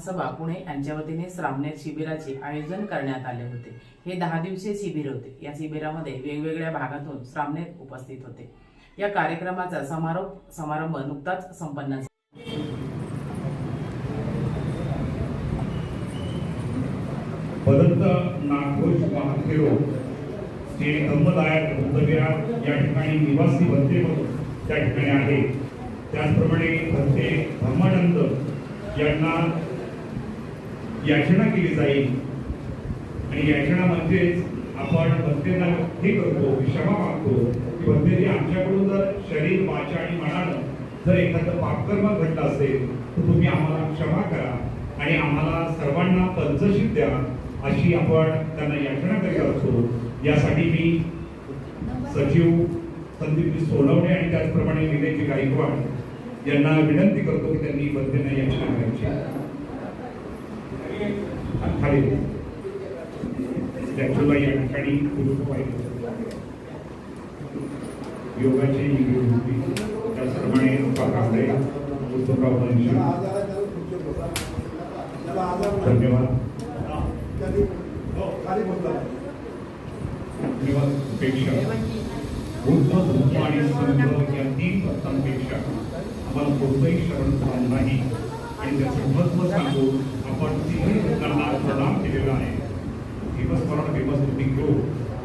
भारतीय बौद्ध महासभा पुणे यांच्या वतीने श्रामणेर शिबिराचे आयोजन करण्यात आले होते. हे दहा दिवसीय शिबिर होते. या शिबिरामध्ये वेगवेगळ्या भागातून श्रामणेर उपस्थित होते. या कार्यक्रमाचा समारोप समारंभ नुकताच संपन्न झाला. भदंत नागभोज महाथेरो जे धर्मदायक बुद्धविहार या ठिकाणी निवासी भंते म्हणून त्या ठिकाणी आहे. त्याचप्रमाणे भरते धर्मानंद यांना याचना केली जाईल. आणि याचना म्हणजेच आपण भंतेंना हे करतो क्षमा मागतो की भंतेजी आमच्याकडून जर शरीर वाचा आणि मनानं जर एखादं पापकर्म घडलं असेल तर तुम्ही आम्हाला क्षमा करा आणि आम्हाला सर्वांना पंचशील द्या अशी आपण त्यांना याचना करीत असतो. यासाठी मी सचिव संदीप सोनवणे आणि त्याचप्रमाणे विनयजी गायकवाड यांना विनंती करतो की त्यांनी बंदेना याचना करायची. खाली स्टॅच्यूला या ठिकाणी योगाची होती त्याचप्रमाणे काकडे धन्यवाद धन्यवादपेक्षा बुद्ध धर्म आणि संघ या तीन तत्वांपेक्षा आम्हाला कोणतंही शरण स्थान नाही आणि त्याचं महत्त्व सांगून आपण तिन्ही लोकांना प्रदान केलेला आहे. दिवसभरात व्यवस्थित घेऊ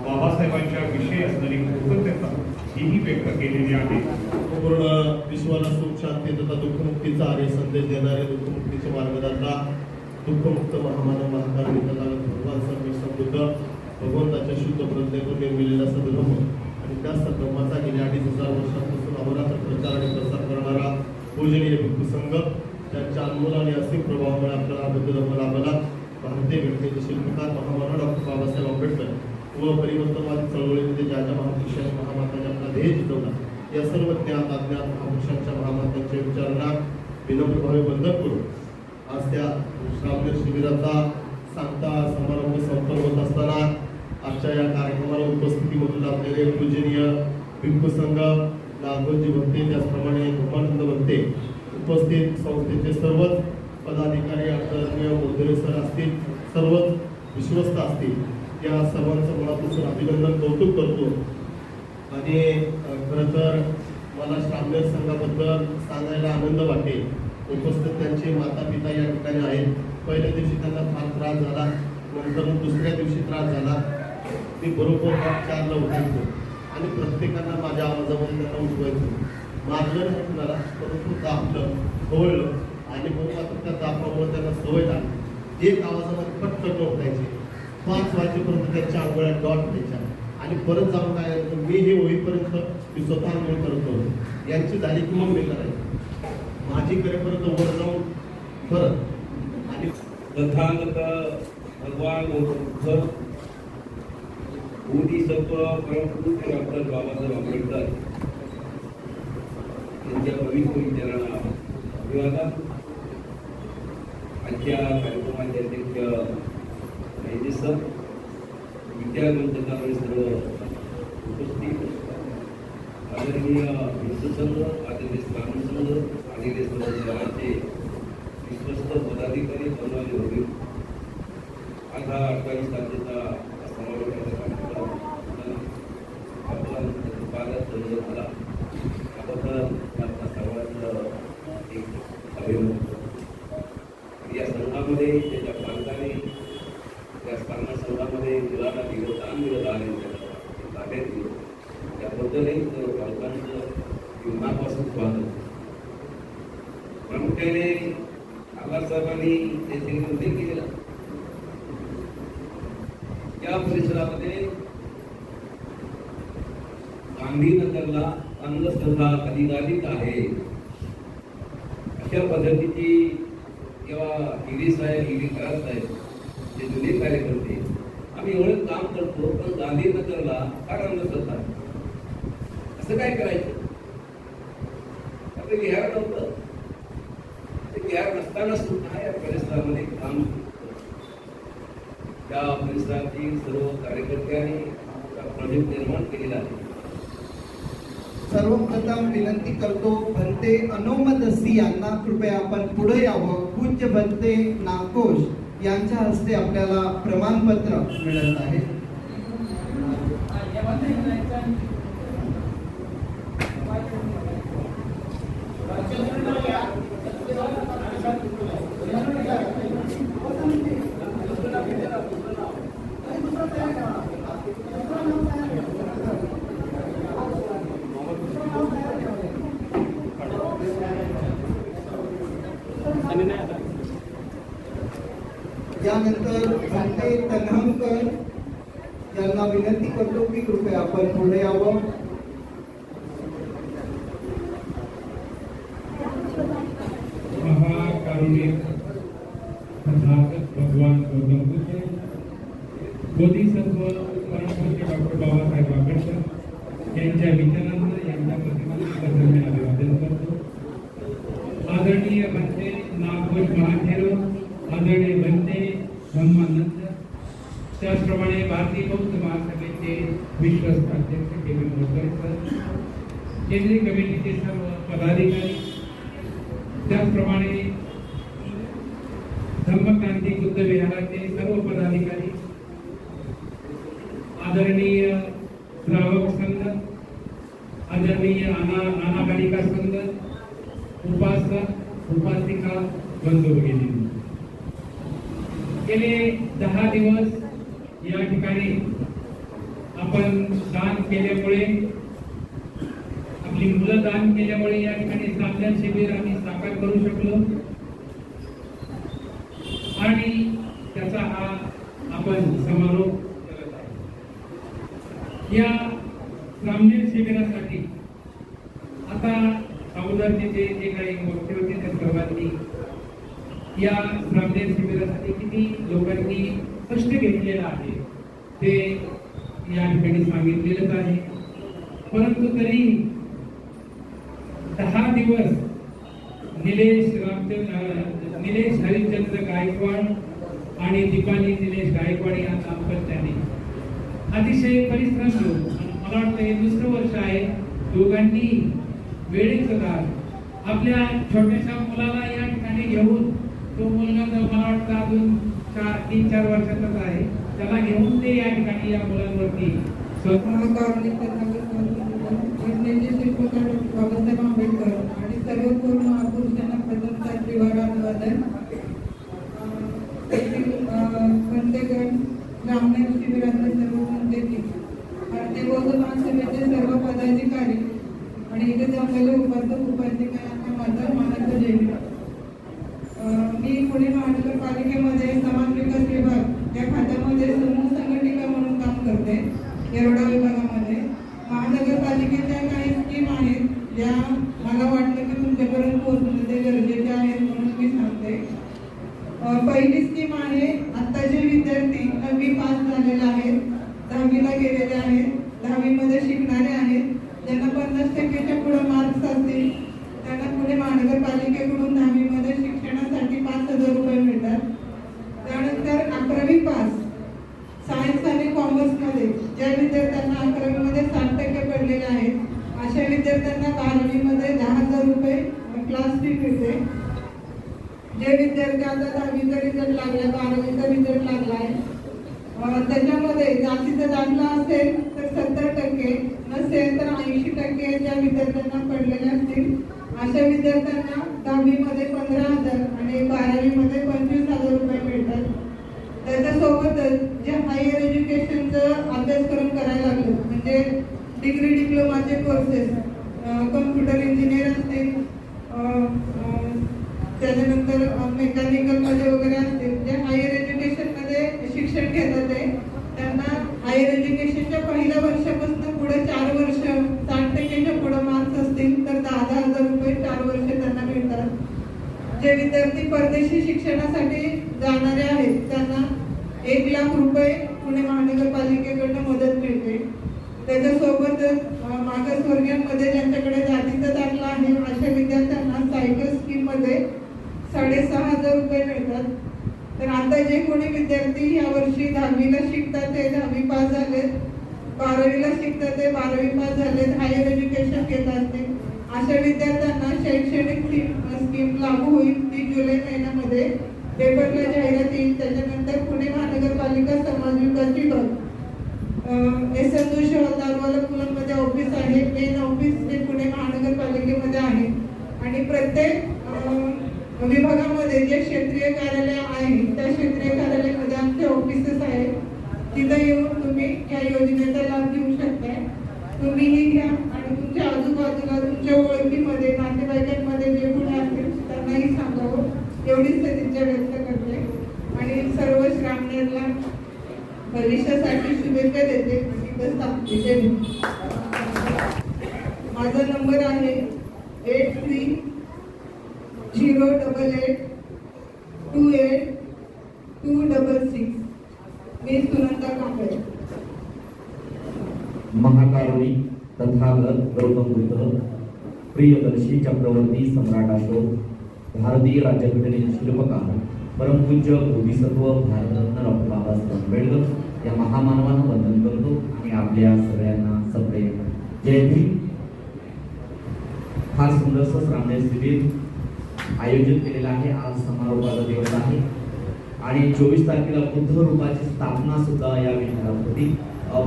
बाबासाहेबांच्या विषयी असणारी कृतज्ञता हीही व्यक्त केलेली आहे. पूर्ण विश्वाला सुख शांती तथा दुःखमुक्तीचा आर्य संदेश देणारे दुःखमुक्तीचे मार्गदाता दुःखमुक्त महामानव महाकाल तथागत भगवान सर्व बुद्ध भगवंताच्या शुद्ध प्रज्ञेतून निर्मिलेला सद्धर्म आणि त्या सद्धर्माचा गेल्या अडीच हजार वर्षापासून अहोरात्र प्रचार आणि प्रसार करणारा पूजनीय भिक्खू संघ त्यांच्या अनमोल आणि असीम प्रभावामुळे आपल्याला हा बुद्ध धर्म लाभला भारतीय घटनेचे शिल्पकार महामानव डॉक्टर बाबासाहेब आंबेडकर व परिवर्तनवादी चळवळीमध्ये ज्या ज्या महापुरुषांनी महामाताने आपला ध्येय जितवला या सर्व ज्ञात अज्ञात महापुरुषांच्या महामातांच्या विचारांना विनम्रभावे बंधन करून आज त्या श्रावण शिबिराचा सांगता समारंभ संपन्न होत असताना आजच्या या कार्यक्रमाला उपस्थिती म्हणून लाभलेले पूजनीय भिक्खू संघ नागोजी भक्ते त्याचप्रमाणे गोपानंद भक्ते उपस्थित संस्थेचे सर्वच पदाधिकारी आदरणीय मोदरे सर असतील सर्वच विश्वस्त असतील या सर्वांचं मनापासून अभिनंदन कौतुक करतो. आणि खरं तर मला श्रामदेव संघाबद्दल सांगायला आनंद वाटेल. उपस्थित त्यांचे माता पिता या ठिकाणी आहेत. पहिल्या दिवशी त्यांना फार त्रास झाला नंतर दुसऱ्या दिवशी त्रास झाला. मी बरोबर चारला उठायचो. आणि प्रत्येकांना माझ्या आवाजामध्ये त्यांना उठवायचो. मारलं नाही कुणाला परंतु दाबलं खवळलं आणि मग मात्र त्या दाबामुळे त्यांना सवय लागली. एक आवाजामध्ये पटकन उठायचे पाच वाजेपर्यंत त्यांच्या आंघोळ्या डॉट द्यायच्या. आणि परत जाऊन काय मी हे होईपर्यंत मी स्वतः आंघोळ करतो यांची झाली की मग मी करायची. माझी करेपर्यंत वर जाऊन परत आणि तथागत भगवान बुद्ध बोधिसत्व परमपूज्य डॉक्टर बाबासाहेब आंबेडकर त्यांच्या पवित्र विचारांना अभिवादन. आजच्या कार्यक्रमाचे अध्यक्ष माहिती सर विद्यामंडळाकडे सर्व उपस्थित. आदरणीय विश्वसंघ आदरणीय स्थानिक संघ आदरणीय सर्व शहराचे विश्वस्त पदाधिकारी बनवले होते आज हा अठ्ठावीस तारखेचा समारोपाचा कार्यक्रम आपला पालक सर्व झाला त्याबद्दल आपल्या सर्वांचं एक अभिनंदन या संघामध्ये त्याच्या पालकाने त्या स्थानिक संघामध्ये मुलांना दिलं दान दिलं आणि त्याला ताब्यात दिलं त्याबद्दलही सर्व पालकांचं मनापासून स्वागत प्रामुख्याने आगार साहेबांनी येथे उल्लेख केलेला या परिसरामध्ये गांधीनगरला अंधश्रद्धा अधिकाधिक आहे अशा पद्धतीची किंवा ईडी साहेब ईडी करार साहेब जे जुने कार्यकर्ते आम्ही एवढं काम करतो पण गांधीनगरला फार अंधश्रद्धा करता असं काय करायचं? आपलं विहार नव्हतं. ते विहार नसताना सुद्धा या परिसरामध्ये काम त्या परिसरातील सर्व कार्यकर्त्यांनी प्रोजेक्ट निर्माण केलेला आहे. सर्वप्रथम विनंती करतो भंते अनोमदसी यांना कृपया आपण पुढे यावं. पूज्य भंते नाकोश यांच्या हस्ते आपल्याला प्रमाणपत्र मिळत आहे. त्यानंतर संते तन्हमकर यांना विनंती करतो की कृपया आपण पुढे यावं. महाकारुणिक भगवान गौतम बुद्ध बोधिसत्व परमपूज्य डॉक्टर बाबासाहेब आंबेडकर यांच्या विचारांना यांच्या प्रतिमांना मी अभिवादन करतो. आदरणीय म्हणजे नागभूष महाथेरो आदरणीय त्याचप्रमाणे भारतीय बौद्ध महासभेचे विश्वस्त अध्यक्ष के व्ही मोरकर केंद्रीय कमिटीचे सर्व पदाधिकारी त्याचप्रमाणे धम्मक्रांती बुद्ध विहाराचे सर्व पदाधिकारी आदरणीय श्रावक संघ आदरणीय अना नाना संघ उपासक उपासिका बंधू भगिनी. गेले दहा दिवस या ठिकाणी आपण दान केल्यामुळे आपली मुलं दान केल्यामुळे या ठिकाणी सामन्यात शिबिर आम्ही साकार करू शकलो. आणि त्याचा हा आपण समारोप करत या सामने शिबिरासाठी आता अगोदरचे जे जे काही मोठे होते त्या सर्वांनी या कष्ट घेतलेलं आहे. ते या ठिकाणी सांगितलेलंच आहे. परंतु तरी दहा दिवस निलेश रामचंद्र निलेश हरिश्चंद्र गायकवाड आणि दीपाली निलेश गायकवाड या दाम्पत्याने अतिशय परिश्रम घेऊन मला वाटतं हे दुसरं वर्ष आहे दोघांनी वेळेचं दार आपल्या छोट्याशा मुलाला या ठिकाणी घेऊन तो मुलगा मला वाटतं अजून चार तीन चार वर्षाचाच आहे. त्याला घेऊन ते या ठिकाणी या मुलांवरती. बाबासाहेब आंबेडकर आणि सर्व थोर महापुरुषांना प्रथमतः त्रिवारानुवादन येथील पंतगण ग्रामीण शिबिरातले सर्व पंचायती भारतीय बौद्ध महासभेचे सर्व पदाधिकारी आणि इथे जमलेले उपासक उपासिका यांना माझा मानाचा जय. मी पुणे महानगरपालिकेमध्ये समाज विकास विभाग या खात्यामध्ये समूह संघटिका म्हणून काम करते येरवडा विभागामध्ये महानगरपालिकेच्या काही स्कीम आहेत ज्या मला वाटतं की तुमच्यापर्यंत पोहोचणं ते गरजेचे आहेत म्हणून मी सांगते अं, पहिली स्कीम आहे आता जे विद्यार्थी नववी पास झालेले आहेत दहावीला गेलेले आहेत दहावीमध्ये शिकणारे आहेत ज्यांना पन्नास टक्केच्या पुढे मार्क्स असतील त्यांना पुणे महानगरपालिकेकडून दहावीमध्ये शिक्षणासाठी पाच हजार रुपये मिळतात त्यानंतर अकरावी पास सायन्स कोर्समध्ये ज्या विद्यार्थ्यांना अकरावीमध्ये साठ टक्के पडलेले आहेत अशा विद्यार्थ्यांना बारावीमध्ये दहा हजार रुपये क्लास फी मिळते. जे विद्यार्थी आता दहावीचा रिझल्ट लागला बारावीचा रिझल्ट लागला आहे त्याच्यामध्ये जास्तीचा दाखला असेल तर सत्तर टक्के नसेल तर ऐंशी टक्के ज्या विद्यार्थ्यांना पडलेले असतील अशा विद्यार्थ्यांना दहावीमध्ये पंधरा हजार आणि बारावीमध्ये पंचवीस हजार रुपये मिळतात त्याच्यासोबतच जे हायर एज्युकेशनचं अभ्यासक्रम करायला जे डिग्री डिप्लोमाचे कोर्सेस कम्प्युटर इंजिनियर असतील त्याच्यानंतर मेकॅनिकलमध्ये वगैरे असतील. जे हायर एज्युकेशनमध्ये शिक्षण घेतात आहे त्यांना हायर एज्युकेशनच्या पहिल्या वर्षापासून पुढे चार वर्ष साठ टक्केच्या पुढे मार्क्स असतील तर दहा दहा हजार रुपये चार वर्ष त्यांना मिळतात. जे विद्यार्थी परदेशी शिक्षणासाठी जाणारे आहेत त्यांना एक लाख रुपये पुणे महानगरपालिकेकडनं मदत मिळते त्याच्यासोबतच अं, ज्यांच्याकडे जातीचा दाखला आहे अशा विद्यार्थ्यांना सायकल स्कीममध्ये साडेसहा हजार रुपये मिळतात. तर आता जे कोणी विद्यार्थी या वर्षी दहावीला शिकतात ते दहावी पास झाले बारावीला शिकतात ते बारावी पास झालेत. हायर एज्युकेशन घेत असते अशा विद्यार्थ्यांना शैक्षणिक स्कीम स्कीम लागू होईल ती जुलै महिन्यामध्ये. पेपरला जाहिरात येईल. त्याच्यानंतर पुणे महानगरपालिका समाज विकास विभाग एस एन जोशी हॉलदारवाला मुलांमध्ये ऑफिस आहे. मेन ऑफिस हे पुणे महानगरपालिकेमध्ये आहे. आणि प्रत्येक विभागामध्ये जे क्षेत्रीय कार्यालय आहे त्या क्षेत्रीय कार्यालयामध्ये आमचे ऑफिसेस आहेत. तिथं येऊन तुम्ही या योजनेचा लाभ घेऊ शकताय. तुम्हीही घ्या आणि तुमच्या आजूबाजूला तुमच्या ओळखीमध्ये नातेवाईकांमध्ये जे कुणी असतील त्यांनाही सांगावं एवढीच सदिच्छा व्यक्त करते आणि सर्व श्रामणेरला भविष्यासाठी शुभेच्छा देते. माझा नंबर आहे eight three zero double eight two eight two double six. मी सुनंदा कांबळे. महाकारुणी तथागत गौतम बुद्ध प्रियदर्शी चक्रवर्ती सम्राट अशोक भारतीय राज्यघटनेचे शिल्पकार परमपूज्य बोधिसत्व भारतरत्न डॉक्टर बाबासाहेब आंबेडकर या महामानवांना वंदन करतो आणि आपल्या सगळ्यांना सप्रेम. जय भीम फार सुंदरसं श्रामणे शिबिर आयोजित केलेलं आहे. आज समारोपाचा दिवस आहे. आणि चोवीस तारखेला बुद्ध रूपाची स्थापना सुद्धा या विहारात होती.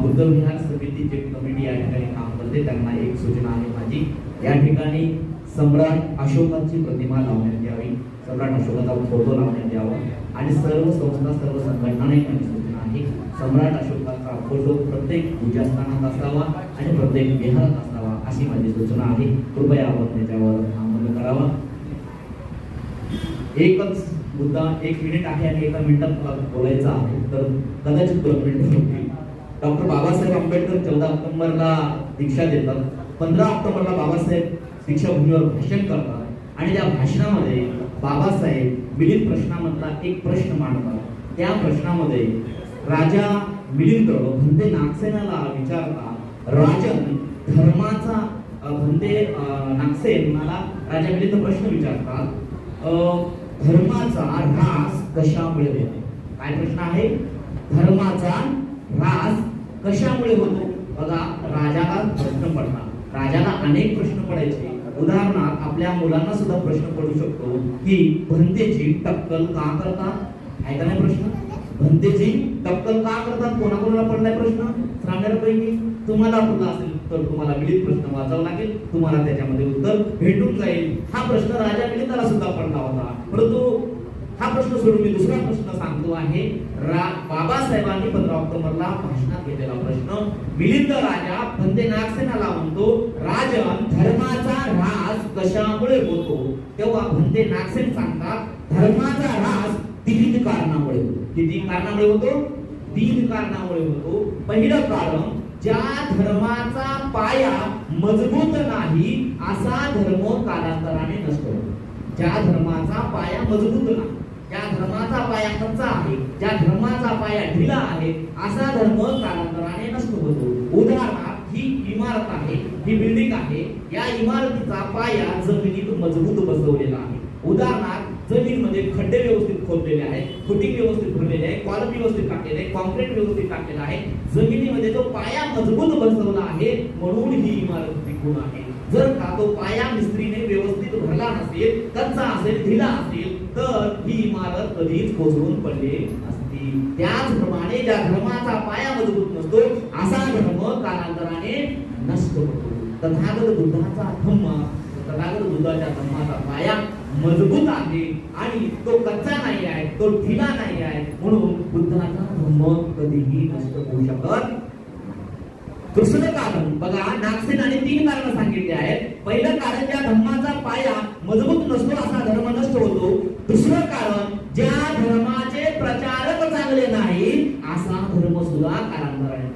बुद्ध विहार समिती जे कमिटी या ठिकाणी काम करते त्यांना एक सूचना आहे माझी. या ठिकाणी सम्राट अशोकाची प्रतिमा लावण्यात यावी. सम्राट अशोकाचा फोटो लावण्यात यावा. आणि सर्व संस्था सर्व संघटनांना एक माझी सूचना आहे सम्राट अशोकाचा फोटो प्रत्येक पूजास्थानात असावा आणि प्रत्येक विहारात असावा अशी माझी सूचना आहे. कृपया आपण त्याच्यावर अंमल करावा. एकच मुद्दा एक मिनिट आहे आणि एका मिनिटात मला बोलायचा आहे. तर कदाचित दोन मिनिट डॉक्टर बाबासाहेब आंबेडकर चौदा ऑक्टोबरला दीक्षा देतात. पंधरा ऑक्टोबरला बाबासाहेब दीक्षाभूमीवर भाषण करतात. आणि त्या भाषणामध्ये बाबासाहेब मिलिंद प्रश्नामधला एक प्रश्न मांडतात. त्या प्रश्नामध्ये राजा मिलिंद भंदे नागसेनाला विचारता राजन धर्माचा भंदे नागसेन? मला राजा मिलिंद प्रश्न विचारतात. धर्माचा ऱ्हास कशामुळे होतो? काय प्रश्न आहे? धर्माचा ऱ्हास कशामुळे होतो? बघा राजाला प्रश्न पडतात. राजाला अनेक प्रश्न पडायचे. उदाहरणार्थ आपल्या मुलांना सुद्धा प्रश्न पडू शकतो की भंतेची टक्कल का करतात? ऐका नाही प्रश्न? भंतेजी टक्कल का करतात? कोणाकोणाला पडलाय प्रश्न? सांगण्यापैकी तुम्हाला पडला असेल तर तुम्हाला मिलित प्रश्न. वाचावा लागेल तुम्हाला त्याच्यामध्ये उत्तर भेटून जाईल. हा प्रश्न राजा मिलिंदाला सुद्धा पडला होता. परंतु हा प्रश्न सोडून मी दुसरा प्रश्न सांगतो आहे. रा बाबासाहेबांनी पंधरा ऑक्टोबरला भाषणात घेतलेला प्रश्न. मिलिंद राजा भंते नागसेनाला म्हणतो राजन धर्माचा राज कशामुळे होतो? तेव्हा भंते नागसेन सांगतात धर्माचा राज तीन कारणामुळे किती कारणामुळे होतो तीन कारणामुळे होतो. पहिलं कारण ज्या धर्माचा पाया मजबूत नाही असा धर्म कालांतराने नष्ट होतो ज्या धर्माचा पाया मजबूत नाही ज्या धर्माचा पाया कच्चा आहे ज्या धर्माचा पाया ढिला आहे असा धर्म कालांतराने नष्ट होतो. उदाहरणार्थ ही इमारत आहे ही बिल्डिंग आहे. या इमारतीचा पाया जमिनीत मजबूत बसवलेला आहे. उदाहरणार्थ जमीनमध्ये खड्डे व्यवस्थित खोदलेले आहेत फुटिंग व्यवस्थित भरलेले आहे कॉलम व्यवस्थित टाकलेले आहे कॉन्क्रीट व्यवस्थित टाकलेला आहे. जमिनीमध्ये जो पाया मजबूत बसवला आहे म्हणून ही इमारत टिकून आहे. जर का तो पाया मिस्त्रीने व्यवस्थित भरला नसेल कच्चा असेल ढिला असेल तर ही इमारत कधीच कोसळून पडले असती त्याचप्रमाणे ज्या धर्माचा पाया मजबूत नसतो असा धर्म कालांतराने नष्ट होतो. तथागत बुद्धाचा धम्म तथागत बुद्धाच्या धम्माचा पाया मजबूत आहे आणि तो कच्चा नाही आहे तो ढिला नाही आहे म्हणून बुद्धाचा धम्म कधीही नष्ट होऊ शकत दुसरं कारण बघा नागसेनाने तीन कारण सांगितले आहेत. पहिलं कारण ज्या धर्माचा पाया मजबूत नसतो असा धर्म नष्ट होतो. दुसरं कारण ज्या धर्माचे प्रचारक चांगले नाही असा धर्म सुद्धा कालांतराने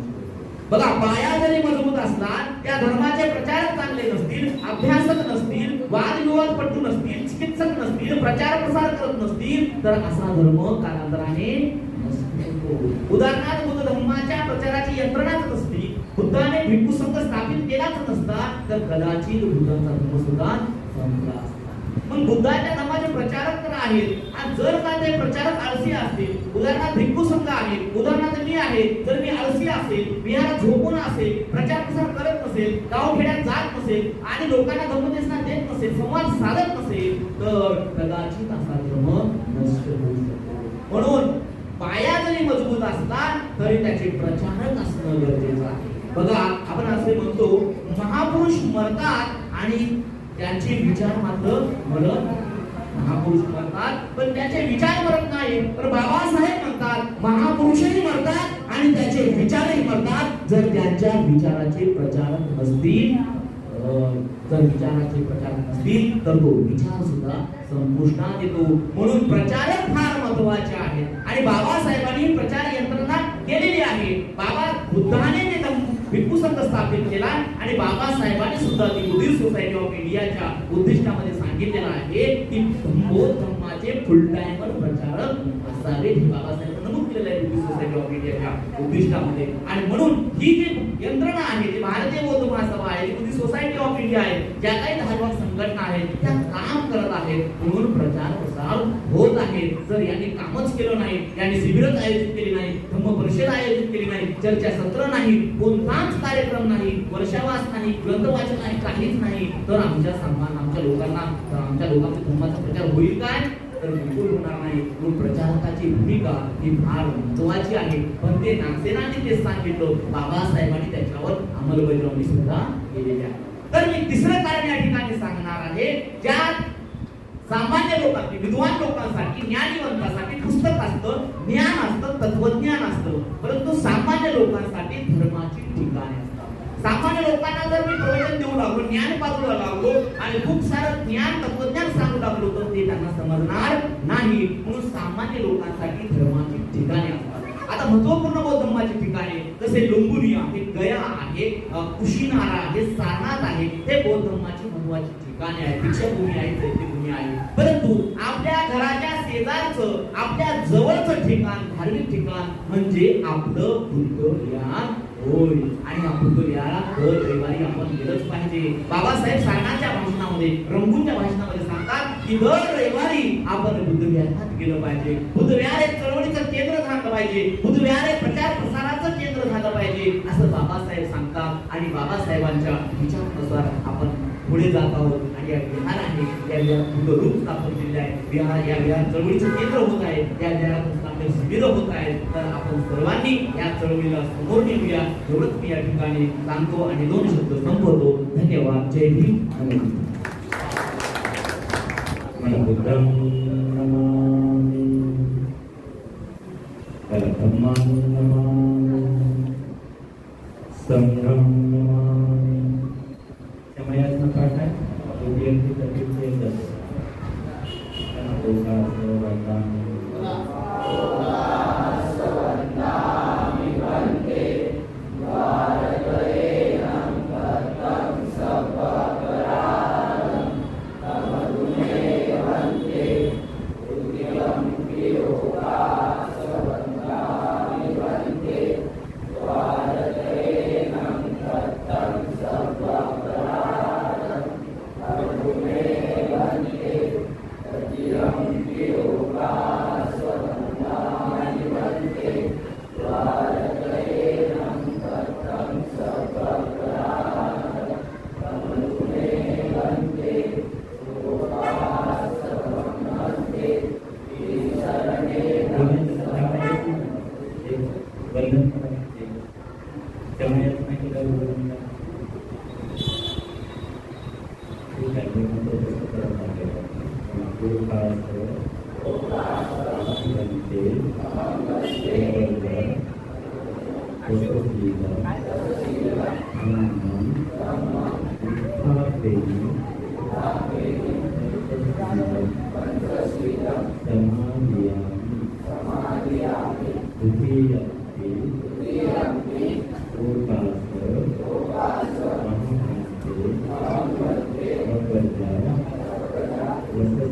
बघा पाया जरी मजबूत असला त्या धर्माचे प्रचारक चांगले नसतील अभ्यासक नसतील वादविवाद पटू नसतील चिकित्सक प्रचार प्रसार करत नसतील तर असा धर्म कालांतराने उदाहरणार्थ बुद्ध धर्माच्या प्रचाराची यंत्रणाच नसती बुद्धाने भिक्खू संघ स्थापित केलाच नसता तर कदाचित बुद्धांचा धर्म सुद्धा संपला असता. मग बुद्धाच्या धर्माचे प्रचारक तर आहेत आणि जर का ते प्रचारक आळशी असतील उदाहरणार्थ भिक्खू संघ आहे उदाहरणार्थ मी आहे जर मी आळशी असेल मी झोपून असेल प्रचार नसेल गावखेड्यात जात नसेल आणि लोकांना धर्मदेशना देत नसेल संवाद साधत नसेल तर कदाचित असा धर्म नष्ट होऊ शकतो. म्हणून पाया जरी मजबूत असला तरी त्याचे प्रचारक असणं गरजेचं आहे. बघा आपण असे म्हणतो महापुरुष मरतात आणि त्यांचे विचार मात्र मरत महापुरुष मरतात पण त्याचे विचार मरत नाही. तर बाबासाहेब म्हणतात महापुरुषही मरतात आणि त्याचे विचारही करतात. जर त्यांच्या विचाराचे प्रचारक नसतील जर विचाराचे प्रचारक नसतील तर तो विचार सुद्धा संपुष्टात येतो. म्हणून प्रचारक फार महत्त्वाचे आहेत. आणि बाबासाहेबांनी प्रचार यंत्रणा केलेली आहे. बाबा बुद्धाने भिक्खू संघ स्थापित केला आणि बाबासाहेबांनी सुद्धा ती बुद्धिस्ट सोसायटी ऑफ इंडियाच्या उद्दिष्टामध्ये सांगितलेलं आहे की बौद्ध धर्माचे फुल टाइमर प्रचारक असावे बाबासाहेब बाबासाहेबांनी केलेलं आहे बुद्धिस्ट सोसायटी ऑफ इंडियाच्या उद्दिष्टामध्ये. आणि म्हणून ही जी यंत्रणा आहे जी भारतीय बौद्ध महासभा आहे जी बुद्धिस्ट सोसायटी ऑफ इंडिया आहे ज्या काही धार्मिक संघटना आहेत त्या काम करत आहेत म्हणून प्रचार प्रसार होत आहे. जर यांनी कामच केलं नाही यांनी शिबिरच आयोजित केली नाही धम्म परिषद आयोजित केली नाही चर्चा सत्र नाही कोणताच कार्यक्रम नाही वर्षावास नाही ग्रंथ वाचन नाही काहीच नाही तर आमच्या सन्मान आमच्या लोकांना आमच्या लोकांच्या धर्माचा प्रचार होईल काय? तर बिलकुल होणार नाही. म्हणून प्रचारकाची भूमिका ही फार महत्वाची आहे. पण ते नागसेनाने ते सांगितलं. बाबासाहेबांनी त्याच्यावर अंमलबजावणी सुद्धा केलेली आहे. तर मी तिसरं कारण या ठिकाणी सांगणार आहे ज्यात सामान्य लोकांसाठी विद्वान लोकांसाठी ज्ञानीवंतासाठी पुस्तक असतं ज्ञान असतं तत्वज्ञान असतं. परंतु सामान्य लोकांसाठी धर्माची ठिकाणे सामान्य लोकांना जर मी प्रवचन देऊ लागलो ज्ञान पाजू लागलो आणि खूप सारं ज्ञान तत्वज्ञान सांगू लागलो तर ते त्यांना समजणार नाही. म्हणून सामान्य लोकांसाठी धर्माची ठिकाणे असतात. आता महत्त्वपूर्ण बौद्ध धर्माची ठिकाणे जसे लुंबुनी आहे गया आहे कुशीनारा आहे सारनाथ आहे हे बौद्ध धर्माची महत्वाची ठिकाणे आहे दीक्षाभूमी आहे चैत्यभूमी आहे. परंतु आपल्या घराच्या शेजारचं आपल्या जवळचं ठिकाण धार्मिक ठिकाण म्हणजे आपलं बुद्ध ज्ञान. होय. आणि आपण बुद्ध दर रविवारी आपण गेलंच पाहिजे. बाबासाहेब सारणाच्या भाषणामध्ये रंगूंच्या भाषणामध्ये सांगतात की दर रविवारी आपण बुद्ध गेलं पाहिजे. बुद्ध विहार हे चळवळीचं केंद्र झालं पाहिजे. बुद्धविहार हे प्रचार प्रसाराचं केंद्र झालं पाहिजे असं बाबासाहेब सांगतात. आणि बाबासाहेबांच्या विचारानुसार आपण पुढे जात आहोत. आणि या विहार आहे या विहार बुद्ध रूप स्थापन केलेले आहे. विहार या विहार चळवळीचं केंद्र होत आहे. या विहारात आपले शिबिर होत आहेत तर आपण सर्वांनी या चळवळीला समोर नेऊया. एवढंच मी या ठिकाणी सांगतो आणि दोन शब्द संपवतो. धन्यवाद. जय भीम नमस्कार बुद्धं Thank you.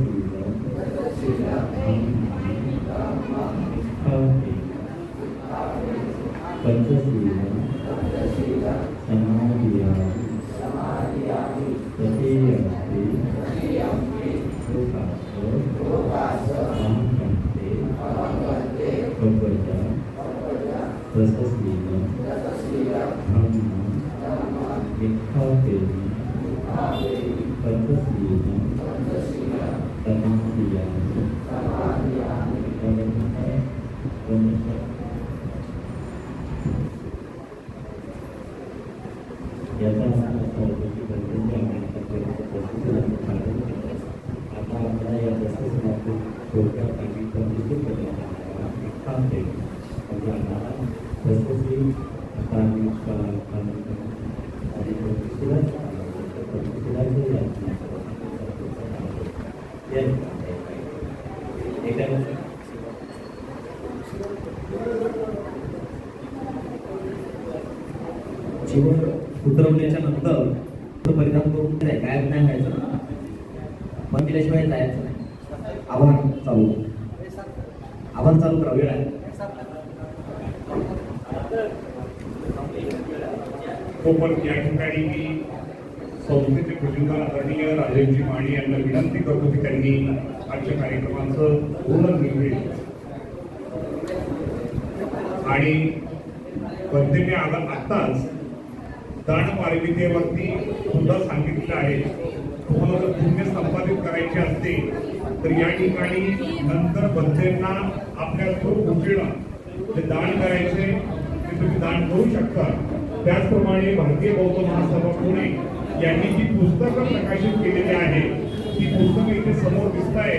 याचा अर्थ असा होतो की बंधूंच्या आम्हाला आता आपल्याला या प्रशासनातून थोडक्यात काही प्रतिकूल बदल काम केले म्हणजे आम्हाला जसजशी आता आम्ही आणि प्रतिशिलाच प्रतिशिलाचे एका जीवन उतरवल्याच्या नंतर तो परिणाम करून काय गायब नाही व्हायचं ना पण केल्याशिवाय जायचं नाही आव्हान चालू आव्हान चालू करा वेळ आहे हो पण या ठिकाणी मी संस्थेचे भुजंगार आदरणीय राजेशजी माने यांना विनंती करतो की त्यांनी आजच्या कार्यक्रमाचं पूर्ण निर्णय आणि पद्धतीने आला आत्ताच दान पारमितेवरती सुद्धा सांगितलं आहे. तुम्हाला जर पुण्य संपादित करायचे असते तर या ठिकाणी नंतर बंदेंना आपल्या थ्रू गोष्टीला ते दान करायचे तुम्ही दान करू शकता. त्याचप्रमाणे भारतीय बौद्ध महासभा पुणे यांनी जी पुस्तकं प्रकाशित केलेली आहे ती पुस्तकं इथे समोर दिसत आहे